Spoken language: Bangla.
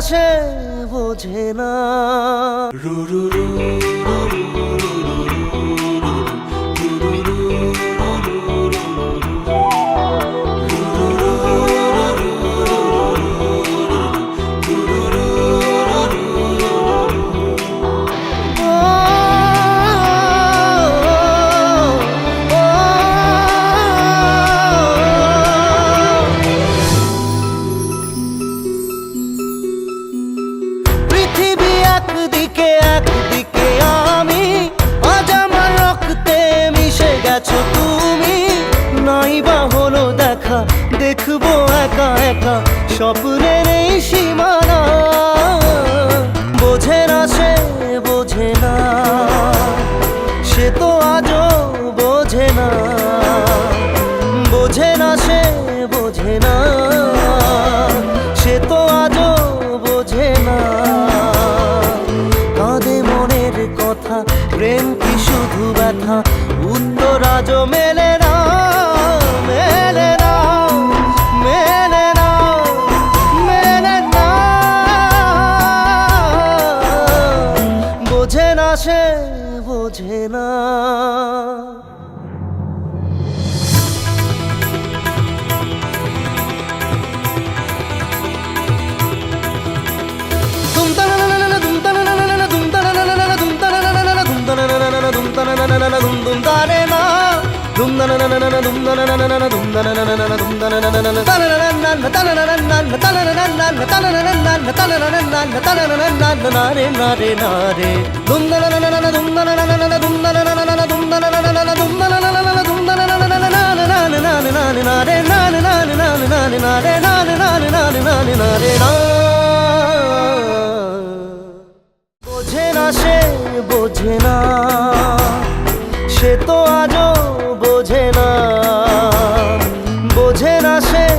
আসে বোঝে না। গেছো তুমি নাই বা হলো দেখা দেখব একা একা স্বপ্নের কথা প্রেম কি শুধু ব্যথা? উত্তর আজ মেলে না মেলে না মেলে না মেলে না বোঝে না সে, বোঝে না। বোঝে না সে বোঝে না। সে তো আজও বোঝে না বোঝে না সে